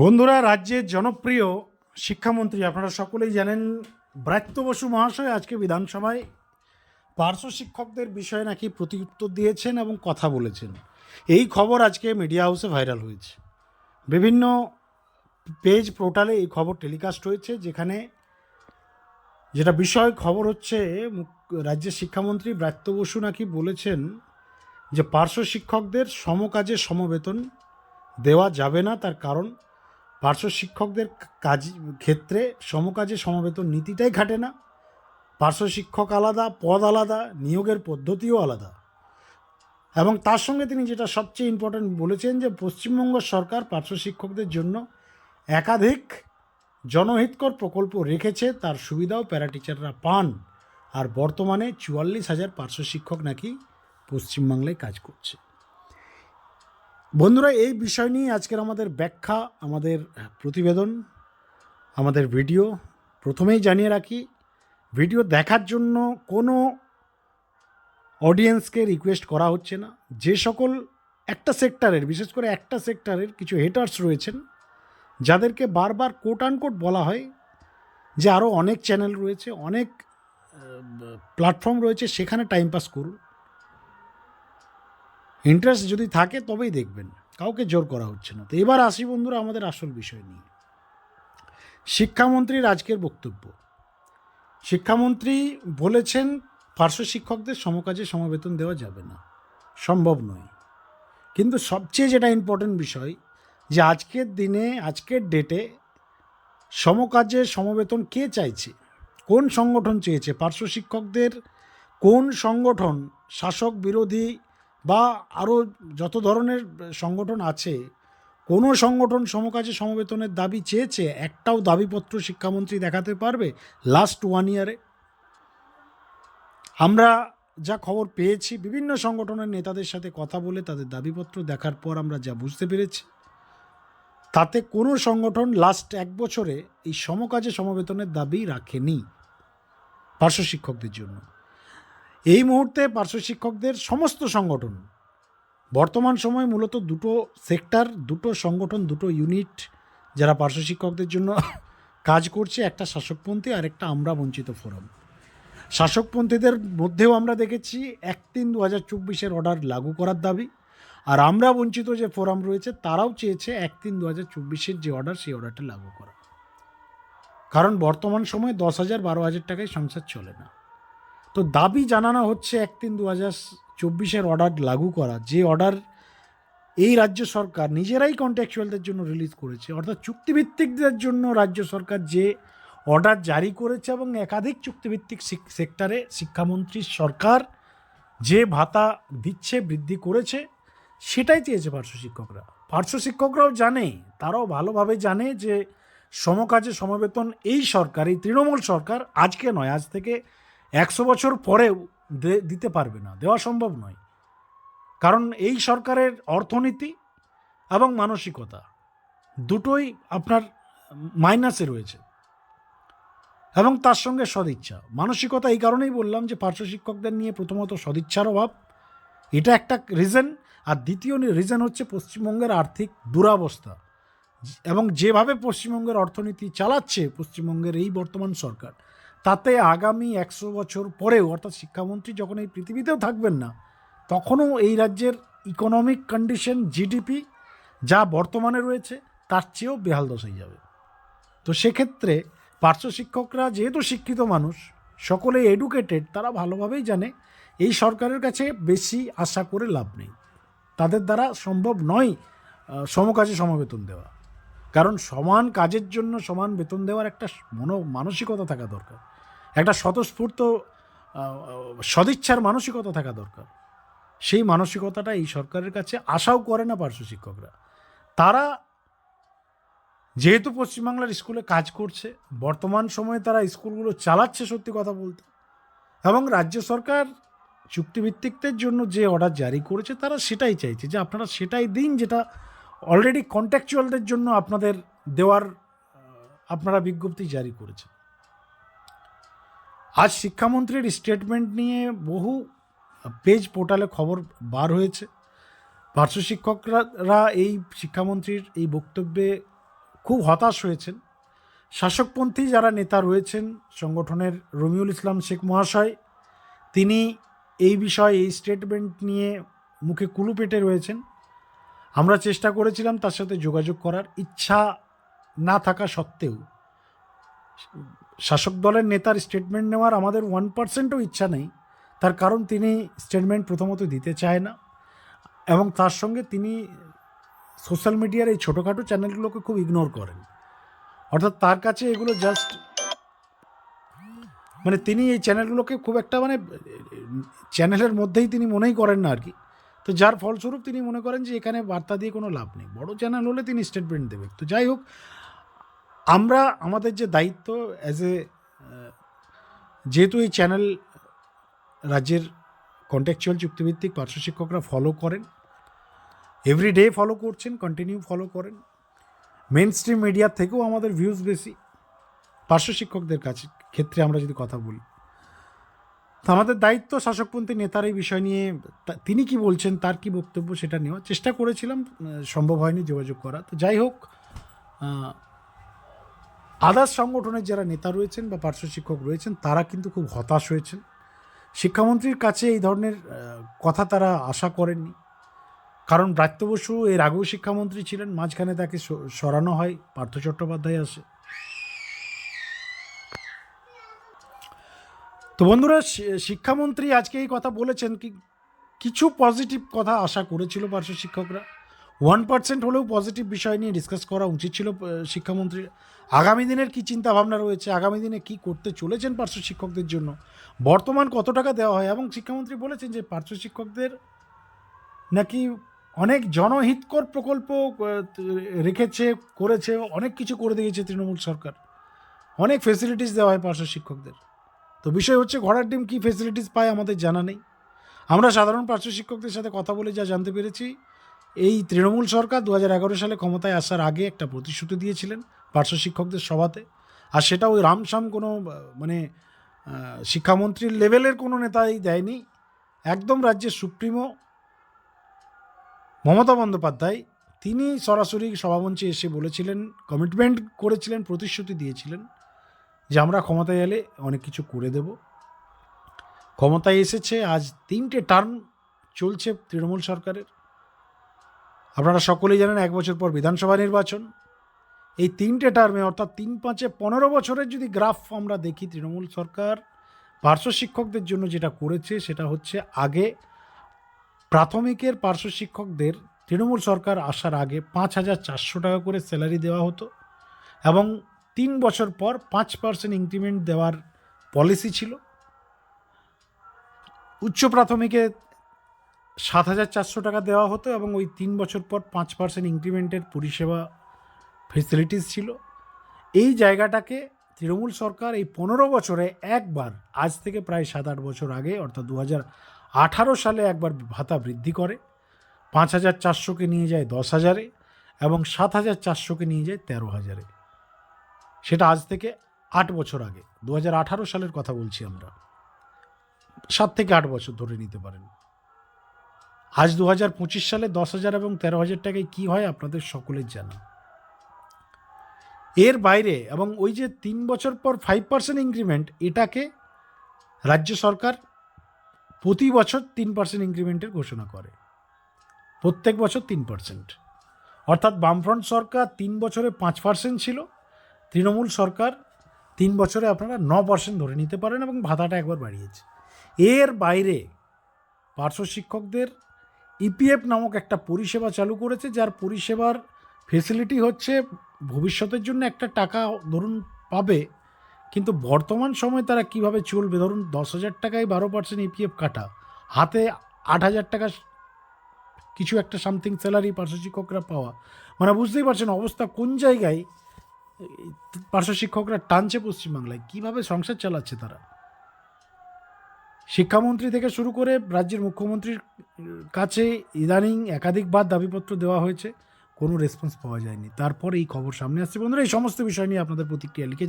বন্ধুরা, রাজ্যের জনপ্রিয় শিক্ষামন্ত্রী আপনারা সকলেই জানেন ব্রাত্য বসু মহাশয় আজকে বিধানসভায় পার্শ্ব শিক্ষকদের বিষয়ে নাকি প্রতি উত্তর দিয়েছেন এবং কথা বলেছেন। এই খবর আজকে মিডিয়া হাউসে ভাইরাল হয়েছে। বিভিন্ন পেজ পোর্টালে এই খবর টেলিকাস্ট হয়েছে, যেখানে যেটা বিষয় খবর হচ্ছে রাজ্যের শিক্ষামন্ত্রী ব্রাত্য বসু নাকি বলেছেন যে পার্শ্ব শিক্ষকদের সমকাজে সমবেতন দেওয়া যাবে না, তার কারণ পার্শ্ব শিক্ষকদের কাজ, ক্ষেত্রে সমকাজে সমবেতন নীতিটাই খাটে না। পার্শ্ব শিক্ষক আলাদা, পদ আলাদা, নিয়োগের পদ্ধতিও আলাদা। এবং তার সঙ্গে তিনি যেটা সবচেয়ে ইম্পর্ট্যান্ট বলেছেন যে, পশ্চিমবঙ্গ সরকার পার্শ্ব শিক্ষকদের জন্য একাধিক জনহিতকর প্রকল্প রেখেছে। তার সুবিধাও প্যারা টিচাররা পান। আর বর্তমানে চুয়াল্লিশ হাজার পার্শ্ব শিক্ষক নাকি পশ্চিমবাংলায় কাজ করছে। বন্ধুরা, এই বিষয় নিয়ে আজকের আমাদের ব্যাখ্যা, আমাদের প্রতিবেদন, আমাদের ভিডিও প্রথমেই জানিয়ে রাখি, ভিডিও দেখার জন্য কোনো অডিয়েন্সকে রিকোয়েস্ট করা হচ্ছে না। যে সকল একটা সেক্টরের বিশেষ করে একটা সেক্টরের কিছু হেটার্স রয়েছেন, যাদেরকে বারবার কোট আনকোট বলা হয় যে আরও অনেক চ্যানেল রয়েছে, অনেক প্ল্যাটফর্ম রয়েছে, সেখানে টাইম পাস করুন। ইন্টারেস্ট যদি থাকে, তবেই দেখবেন। কাউকে জোর করা হচ্ছে না। তো এবার আসি বন্ধুরা আমাদের আসল বিষয় নিয়ে। শিক্ষামন্ত্রীর আজকের বক্তব্য। শিক্ষামন্ত্রী বলেছেন, পার্শ্ব শিক্ষকদের সমকাজে সমবেতন দেওয়া যাবে না। সম্ভব নয়। কিন্তু সবচেয়ে যেটা ইম্পর্টেন্ট বিষয়, যে আজকের দিনে, আজকের ডেটে সমকাজে সমবেতন কে চাইছে? কোন সংগঠন চেয়েছে? পার্শ্ব শিক্ষকদের কোন সংগঠন শাসক বিরোধী বা আরও যত ধরনের সংগঠন আছে, কোনো সংগঠন সমকাজে সমবেতনের দাবি চেয়েছে, একটাও দাবিপত্র শিক্ষামন্ত্রী দেখাতে পারবে লাস্ট ওয়ান ইয়ারে আমরা যা খবর পেয়েছি, বিভিন্ন সংগঠনের নেতাদের সাথে কথা বলে তাদের দাবিপত্র দেখার পর আমরা যা বুঝতে পেরেছি, তাতে কোনো সংগঠন লাস্ট এক বছরে এই সমকাজে সমবেতনের দাবি রাখেনি পার্শ্ব শিক্ষকদের জন্য। এই মুহূর্তে পার্শ্ব শিক্ষকদের সমস্ত সংগঠন, বর্তমান সময় মূলত দুটো সেক্টর, দুটো সংগঠন, দুটো ইউনিট যারা পার্শ্ব শিক্ষকদের জন্য কাজ করছে, একটা শাসকপন্থী আর একটা আমরা বঞ্চিত ফোরাম। শাসকপন্থীদের মধ্যেও আমরা দেখেছি, এক তিন দু হাজার চব্বিশের অর্ডার লাগু করার দাবি। আর আমরা বঞ্চিত যে ফোরাম রয়েছে, তারাও চেয়েছে এক তিন দু হাজার চব্বিশের যে অর্ডার সেই অর্ডারটা লাগু করা। কারণ বর্তমান সময়ে দশ হাজার বারো হাজার টাকায় সংসার চলে না। তো দাবি জানানো হচ্ছে এক তিন দু হাজার চব্বিশের অর্ডার লাগু করা। যে অর্ডার এই রাজ্য সরকার নিজেরাই কন্ট্রাকচুয়ালদের জন্য রিলিজ করেছে, অর্থাৎ চুক্তিভিত্তিকদের জন্য রাজ্য সরকার যে অর্ডার জারি করেছে এবং একাধিক চুক্তিভিত্তিক সেক্টরে শিক্ষামন্ত্রীর সরকার যে ভাতা দিচ্ছে, বৃদ্ধি করেছে, সেটাই চেয়েছে পার্শ্ব শিক্ষকরা। পার্শ্ব শিক্ষকরাও জানে, তারাও ভালোভাবে জানে যে সমকাজে সমবেতন এই সরকার, এই তৃণমূল সরকার আজকে নয়, আজ থেকে একশো বছর পরেও দিতে পারবে না, দেওয়া সম্ভব নয়। কারণ এই সরকারের অর্থনীতি এবং মানসিকতা দুটোই আপনার মাইনাসে রয়েছে। এবং তার সঙ্গে সদিচ্ছা। মানসিকতা এই কারণেই বললাম যে পার্শ্ব শিক্ষকদের নিয়ে প্রথমত সদিচ্ছার অভাব। এটা একটা রিজন আর দ্বিতীয় রিজন হচ্ছে পশ্চিমবঙ্গের আর্থিক দুরাবস্থা। এবং যেভাবে পশ্চিমবঙ্গের অর্থনীতি চালাচ্ছে, পশ্চিমবঙ্গের এই বর্তমান সরকার তাতে আগামী একশো বছর পরেও, অর্থাৎ শিক্ষামন্ত্রী যখন এই পৃথিবীতেও থাকবেন না, তখনও এই রাজ্যের ইকোনমিক কন্ডিশন জিডিপি যা বর্তমানে রয়েছে, তার চেয়েও বেহাল দশাই যাবে। তো সেক্ষেত্রে পার্শ্ব শিক্ষকরা যেহেতু শিক্ষিত মানুষ, সকলে এডুকেটেড তারা ভালোভাবেই জানে, এই সরকারের কাছে বেশি আশা করে লাভ নেই। তাদের দ্বারা সম্ভব নয় সমকাজে সমবেতন দেওয়া। কারণ সমান কাজের জন্য সমান বেতন দেওয়ার একটা মনো, মানসিকতা থাকা দরকার। একটা স্বতঃস্ফূর্ত সদিচ্ছার মানসিকতা থাকা দরকার। সেই মানসিকতাটা এই সরকারের কাছে আশাও করে না পার্শ্ব শিক্ষকরা। তারা যেহেতু পশ্চিমবাংলার স্কুলে কাজ করছে, বর্তমান সময়ে তারা স্কুলগুলো চালাচ্ছে সত্যি কথা বলতে। এবং রাজ্য সরকার চুক্তিভিত্তিকদের জন্য যে অর্ডার জারি করেছে, তারা সেটাই চাইছে যে আপনারা সেটাই দিন যেটা অলরেডি কন্ট্রাকচুয়ালদের জন্য আপনাদের দেওয়ার আপনারা বিজ্ঞপ্তি জারি করেছে আজ শিক্ষামন্ত্রীর স্টেটমেন্ট নিয়ে বহু পেজ পোর্টালে খবর বার হয়েছে। পার্শ্ব শিক্ষকরা এই শিক্ষামন্ত্রীর এই বক্তব্যে খুব হতাশ হয়েছেন। শাসকপন্থী যারা নেতা রয়েছেন, সংগঠনের রমিউল ইসলাম শেখ মহাশয়, তিনি এই বিষয়ে এই স্টেটমেন্ট নিয়ে মুখে কুলু পেটে রয়েছেন। আমরা চেষ্টা করেছিলাম তার সাথে যোগাযোগ করার, ইচ্ছা না থাকা সত্ত্বেও। শাসক দলের নেতার স্টেটমেন্ট নেওয়ার আমাদের ওয়ান পার্সেন্টও ইচ্ছা নেই। তার কারণ তিনি স্টেটমেন্ট প্রথমত দিতে চায় না এবং তার সঙ্গে তিনি সোশ্যাল মিডিয়ার এই ছোটোখাটো চ্যানেলগুলোকে খুব ইগনোর করেন। অর্থাৎ তার কাছে এগুলো জাস্ট মানে তিনি এই চ্যানেলগুলোকে খুব একটা মানে চ্যানেলের মধ্যেই তিনি মনেই করেন না আর কি তো যার ফলস্বরূপ তিনি মনে করেন যে এখানে বার্তা দিয়ে কোনো লাভ নেই। বড় চ্যানেল হলে তিনি স্টেটমেন্ট দেবে। তো যাই হোক আমরা আমাদের যে দায়িত্ব অ্যাজ এ যেহেতু এই চ্যানেল রাজ্যের কন্ট্যাকচুয়াল চুক্তিভিত্তিক পার্শ্ব শিক্ষকরা ফলো করেন এভরি ডে ফলো করছেন কন্টিনিউ ফলো করেন মেন স্ট্রিম মিডিয়ার থেকেও আমাদের ভিউজ বেশি, পার্শ্ব শিক্ষকদের কাছে, ক্ষেত্রে আমরা যদি কথা বলি। তো আমাদের দায়িত্ব শাসকপন্থী নেতার এই বিষয় নিয়ে তিনি কি বলছেন, তার কি বক্তব্য সেটা নেওয়ার চেষ্টা করেছিলাম সম্ভব হয়নি যোগাযোগ করা। তো যাই হোক আদার্স সংগঠনের যারা নেতা রয়েছেন বা পার্শ্ব শিক্ষক রয়েছেন, তারা কিন্তু খুব হতাশ হয়েছেন। শিক্ষামন্ত্রীর কাছে এই ধরনের কথা তারা আশা করেননি। কারণ ব্রাত্য বসু এর আগেও শিক্ষামন্ত্রী ছিলেন, মাঝখানে তাকে সরানো হয়, পার্থ চট্টোপাধ্যায় আসে। তো বন্ধুরা শিক্ষামন্ত্রী আজকে এই কথা বলেছেন কি, কিছু পজিটিভ কথা আশা করেছিল পার্শ্ব শিক্ষকরা। ওয়ান পার্সেন্ট হলেও পজিটিভ বিষয় নিয়ে ডিসকাস করা উচিত ছিল শিক্ষামন্ত্রীর আগামী দিনের কী চিন্তা ভাবনা রয়েছে? আগামী দিনে কি করতে চলেছেন পার্শ্ব শিক্ষকদের জন্য? বর্তমান কত টাকা দেওয়া হয়? এবং শিক্ষামন্ত্রী বলেছেন যে পার্শ্ব শিক্ষকদের নাকি অনেক জনহিতকর প্রকল্প রেখেছে, করেছে, অনেক কিছু করে দিয়েছে তৃণমূল সরকার। অনেক ফেসিলিটিস দেওয়া হয় পার্শ্ব শিক্ষকদের। তো বিষয় হচ্ছে, ঘোড়ার ডিম কী ফেসিলিটিস পায় আমাদের জানা নেই। আমরা সাধারণ পার্শ্ব শিক্ষকদের সাথে কথা বলে যা জানতে পেরেছি এই তৃণমূল সরকার দু হাজার এগারো সালে ক্ষমতায় আসার আগে একটা প্রতিশ্রুতি দিয়েছিলেন পার্শ্ব শিক্ষকদের সভাতে। আর সেটা ওই রামসাম কোনো মানে শিক্ষামন্ত্রীর লেভেলের কোনো নেতাই দেয়নি। একদম রাজ্যের সুপ্রিমো মমতা বন্দ্যোপাধ্যায়, তিনি সরাসরি সভামঞ্চে এসে বলেছিলেন কমিটমেন্ট করেছিলেন, প্রতিশ্রুতি দিয়েছিলেন যে আমরা ক্ষমতায় এলে অনেক কিছু করে দেব। ক্ষমতায় এসেছে, আজ তিনটে টার্ম চলছে তৃণমূল সরকারের। আপনারা সকলেই জানেন এক বছর পর বিধানসভা নির্বাচন। এই তিনটে টার্মে অর্থাৎ তিন পাঁচে পনেরো বছরের যদি গ্রাফ আমরা দেখি, তৃণমূল সরকার পার্শ্ব শিক্ষকদের জন্য যেটা করেছে সেটা হচ্ছে আগে প্রাথমিকের পার্শ্ব শিক্ষকদের তৃণমূল সরকার আসার আগে পাঁচ হাজার চারশো টাকা করে স্যালারি দেওয়া হতো এবং তিন বছর পর পাঁচ পার্সেন্ট ইনক্রিমেন্ট দেওয়ার পলিসি ছিল। উচ্চ প্রাথমিকে সাত হাজার চারশো টাকা দেওয়া হতো এবং ওই তিন বছর পর পাঁচ পার্সেন্ট ইনক্রিমেন্টের পরিষেবা ফেসিলিটিস ছিল। এই জায়গাটাকে তৃণমূল সরকার এই পনেরো বছরে একবার, আজ থেকে প্রায় সাত আট বছর আগে, অর্থাৎ দু হাজার আঠারো সালে একবার ভাতা বৃদ্ধি করে। পাঁচ হাজার চারশোকে নিয়ে যায় দশ হাজারে এবং সাত হাজার চারশোকে নিয়ে যায় তেরো হাজারে। সেটা আজ থেকে আট বছর আগে, দু হাজার আঠারো সালের কথা বলছি আমরা। সাত থেকে আট বছর ধরে নিতে পারেন। আজ দু হাজার পঁচিশ সালে দশ হাজার এবং তেরো হাজার টাকায় কী হয় আপনাদের সকলের জানা। এর বাইরে এবং ওই যে তিন বছর পর ফাইভ পার্সেন্ট ইনক্রিমেন্ট এটাকে রাজ্য সরকার প্রতি বছর তিন পার্সেন্ট ইনক্রিমেন্টের ঘোষণা করে। প্রত্যেক বছর তিন পার্সেন্ট অর্থাৎ বামফ্রন্ট সরকার তিন বছরে পাঁচ পার্সেন্ট ছিল, তৃণমূল সরকার তিন বছরে আপনারা ন পার্সেন্ট ধরে নিতে পারেন এবং ভাতাটা একবার বাড়িয়েছে। এর বাইরে পার্শ্ব শিক্ষকদের ইপিএফ নামক একটা পরিষেবা চালু করেছে, যার পরিষেবার ফেসিলিটি হচ্ছে ভবিষ্যতের জন্য একটা টাকা ধরুন পাবে, কিন্তু বর্তমান সময়ে তারা কীভাবে চলবে? ধরুন দশ হাজার টাকায় বারো পার্সেন্ট ইপিএফ কাটা, হাতে আট হাজার টাকা কিছু একটা সামথিং স্যালারি পার্শ্ব শিক্ষকরা পাওয়া। মানে বুঝতেই পারছেন অবস্থা কোন জায়গায় পার্শ্ব শিক্ষকরা টানছে পশ্চিমবাংলায়? কীভাবে সংসার চালাচ্ছে তারা? শিক্ষামন্ত্রী থেকে শুরু করে রাজ্যের মুখ্যমন্ত্রীর কাছে ইদানিং একাধিকবার দাবিপত্র দেওয়া হয়েছে। কোনো রেসপন্স পাওয়া যায়নি। তারপর এই খবর সামনে আসছে। বন্ধুরা, এই সমস্ত বিষয় নিয়ে আপনাদের প্রতিক্রিয়া লিখে